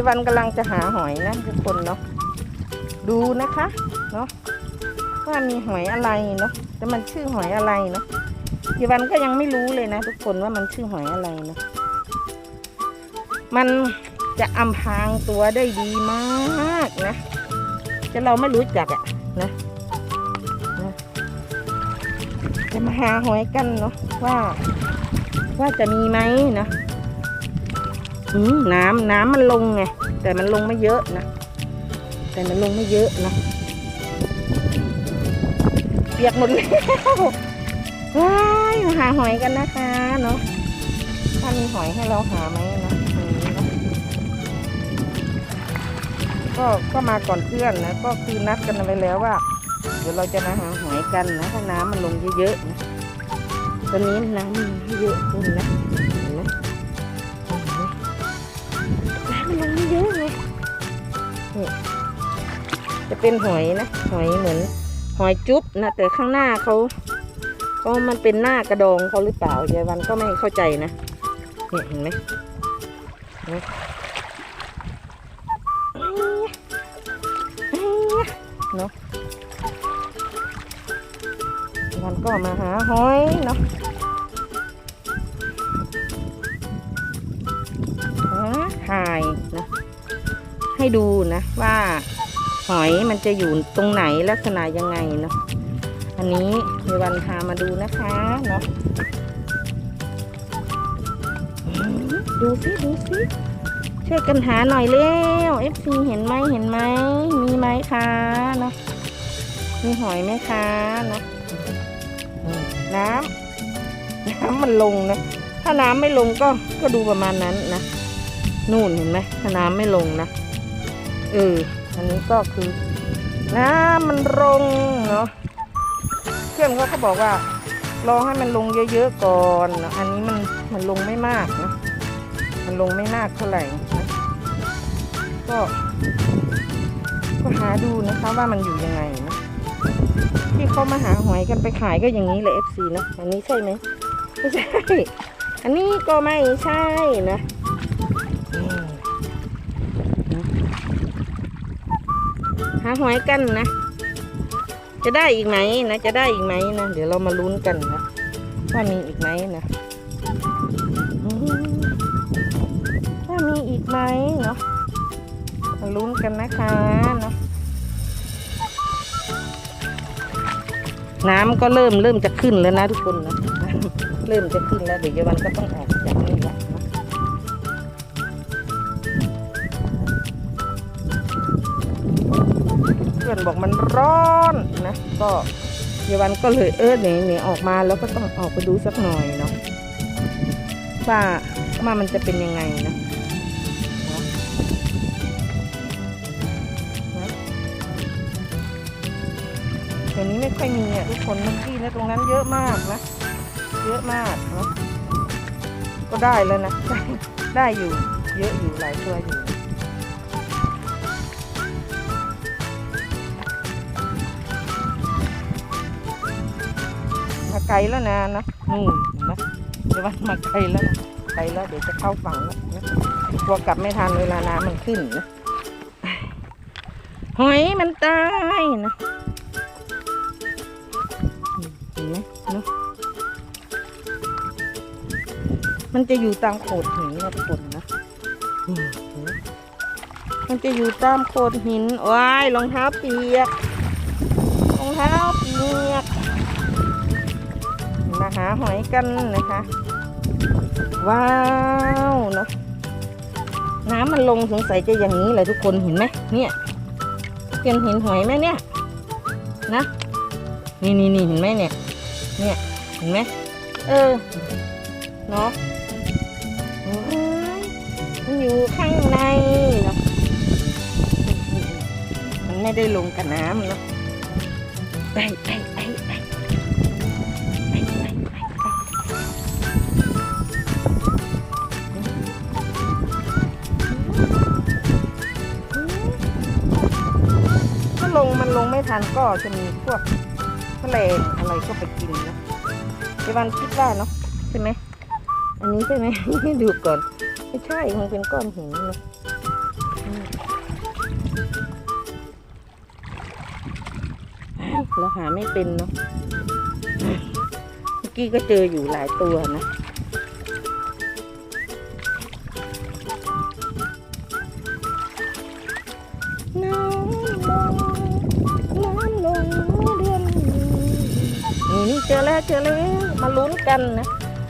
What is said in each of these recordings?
พี่วันกำลังจะหาหอยนะทุกคนเนาะดูนะคะเนาะว่ามีหอยอะไรเนาะแต่มันชื่อหอยอะไรเนาะพี่วันก็ยังไม่รู้เลยนะ ทุกคนว่ามันชื่อหอยอะไรเนาะมันจะอำพรางตัวได้ดีมากนะแต่เราไม่รู้จักอะนะนะจะมาหาหอยกันเนาะว่า ว่าจะมีไหมเนาะ น้ำน้ำมันลงไง แต่มันลงไม่เยอะนะ แต่มันลงไม่เยอะนะเปียกหมดแล้วว้ายมาหาหอยกันนะคะเนาะถ้ามีหอยให้เราหาไหมนะก็ก็มาก่อนเพื่อนนะ ก็คือนัดกันไว้แล้วว่า เดี๋ยวเราจะมาหาหอยกันนะถ้าน้ำมันลงเยอะๆนะตอนนี้น้ำมันเยอะขึ้นนะ จะเป็นหอยนะ หอยเหมือนหอยจุ๊บนะแต่ข้างหน้าเขาก็มันเป็นหน้ากระดองเขาหรือเปล่ายายวันก็ไม่เข้าใจนะเนี่ยเห็นไหมเนาะยายวันก็มาหาหอยเนาะถ่ายนะให้ดูนะว่า หอยมันจะอยู่ตรงไหนลักษณะยังไงเนาะอันนี้มีวันพามาดูนะคะเนาะดูสิดูสิช่วยกันหาหน่อยเร็ว FC เห็นไหมเห็นไหมมีไหมคะเนาะมีหอยไหมคะเนาะน้ำน้ำมันลงนะถ้าน้ำไม่ลงก็ก็ดูประมาณนั้นนะนู่นเห็นไหมถ้าน้ำไม่ลงนะเออ อันนี้ก็คือน้ำมันลงเนาะเพื่อนเขาก็บอกว่ารอให้มันลงเยอะๆก่อนนะอันนี้มันมันลงไม่มากนะมันลงไม่มากเท่าไหร่นะก็ก็หาดูนะคะว่ามันอยู่ยังไงนะที่เขามาหาหอยกันไปขายก็อย่างนี้เลยเอฟซีนะอันนี้ใช่ไหมไม่ใช่ อันนี้ก็ไม่ใช่นะอืมนะ หาหอยกันนะ จะได้อีกไหมนะ จะได้อีกไหมนะ เดี๋ยวเรามาลุ้นกันนะ ว่ามีอีกไหมนะอืมว่ามีอีกไหมเนาะ มาลุ้นกันนะคะเนาะ น้ำก็เริ่มเริ่มจะขึ้นแล้วนะทุกคนนะ เริ่มจะขึ้นแล้วเดี๋ยววันก็ต้องออกจากนี่แล้วนะ พื่อนบอกมันร้อนนะก็เยาวันก็เลยเออเนี่ยเนี่ยออกมาแล้วก็ต้องออกไปดูสักหน่อยเนาะว่าว่ามันจะเป็นยังไงนะเนาะนะเดี๋ยวนี้ไม่ค่อยมีอะทุกคนมื่อกี้นะตรงนั้นเยอะมากนะ เยอะมากนะก็ได้แล้วนะ ได้ได้อยู่เยอะอยู่หลายตัวอยู่ ไกลแล้วนะนะนู่นเห็นะเดี๋ยววันมาไกลแล้วนะไกลแล้วเดี๋ยวจะเข้าฝั่งแล้วนะกลัวกลับไม่ทันเวลาน้ำมันขึ้นนะหอยมันตายนะเห็นไหมเนาะมันจะอยู่ตามโขดหินนะทุกคนนะมันจะอยู่ตามโขดหินว้ายรองเท้าเปียกรองเท้าเปียกาหาหอยกันนะคะ ว้าวเนาะน้ำมันลงสงสัยจะอย่างนี้แหละทุกคนเห็นไหมเนี่ยเห็นเห็นหอยไหมเนี่ยนะนี่นี่นี่เห็นไหมเนี่ย เนี่ยเห็นไหมเออเนาะมันอยู่ข้างในเนาะมันไม่ได้ลงกับน้ำเนาะไปไปไป มันลงไม่ทันก็จะมีพวกแมลงอะไรก็ไปกินนะเดวันคิดว่าเนาะใช่ไหมอันนี้ใช่ไหม ดูก่อน ไม่ใช่มันเป็นก้อนหินเนาะเราหาไม่เป็นเนาะเมื่อกี้ก็เจออยู่หลายตัวนะ แล้วเจอแล้วมาลุ้นกันนะ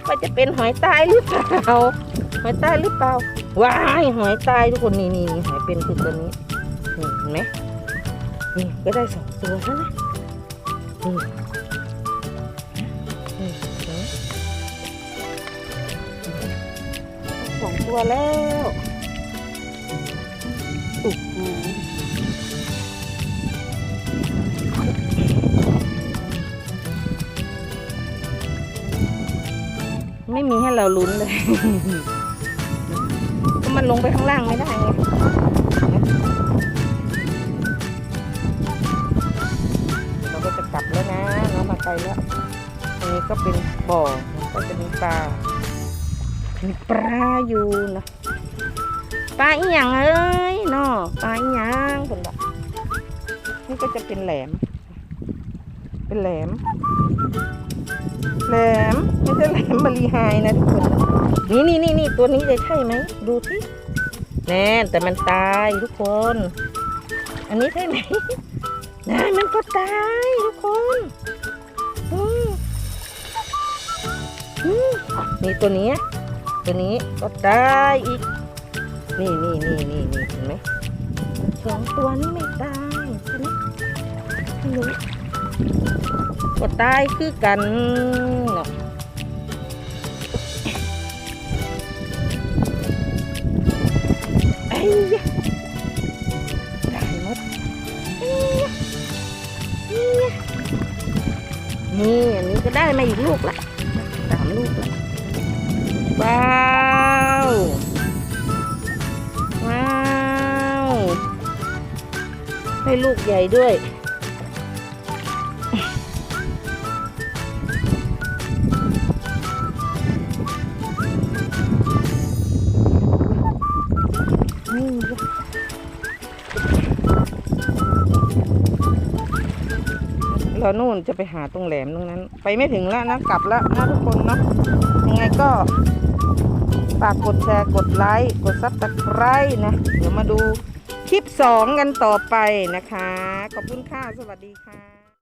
ว่าจะเป็นหอยตายหรือเปล่าหอยตายหรือเปล่าว้ายหอยตายทุกคนนี่นี่นี่หอยเป็นคือตัวนี้นี่เห็นไหมนี่ก็ได้สองตัวแล้วนะนี่นี่สองตัวแล้วโอ้โห ไม่มีให้เราลุ้นเลยก็มันลงไปข้างล่างไม่ได้ไงเราก็จะกลับแล้วนะเรามาไกลแล้วอันนี้ก็เป็นบ่อก็จะมีปลา มีปลาอยู่นะปลาอีหยังเอ้ยนาะปลาอีหยังคนละนี่ก็จะเป็นแหลม เป็นแหลม แหลมไม่ใช่แหลมบรีไฮนะทุกคนนี่นี่นี่นี่ตัวนี้เลยใช่ไหมดูสิแน่แต่มันตายทุกคน อันนี้ใช่ไหมนะมันก็ตายทุกคนอืมอืมนี่ตัวนี้ ตัวนี้ก็ตายอีก นี่นี่นี่นี่นี่เห็นไหมสองตัวนี้ไม่ตายใช่ไหมไม่รู้ ก็ตายคือกันเนาะไอ้ยะตายหมดนี่อันนี้ก็ได้มาอีกลูกละสามลูกละว้าวว้าว ให้ลูกใหญ่ด้วย เรานู่นจะไปหาตรงแหลมตรงนั้น ไปไม่ถึงแล้วนะกลับแล้วนะทุกคนเนาะยังไงก็ฝากกดแชร์กดไลค์กดซับสไครต์นะ เดี๋ยวมาดูคลิปสองกันต่อไปนะคะ ขอบคุณค่ะ สวัสดีค่ะ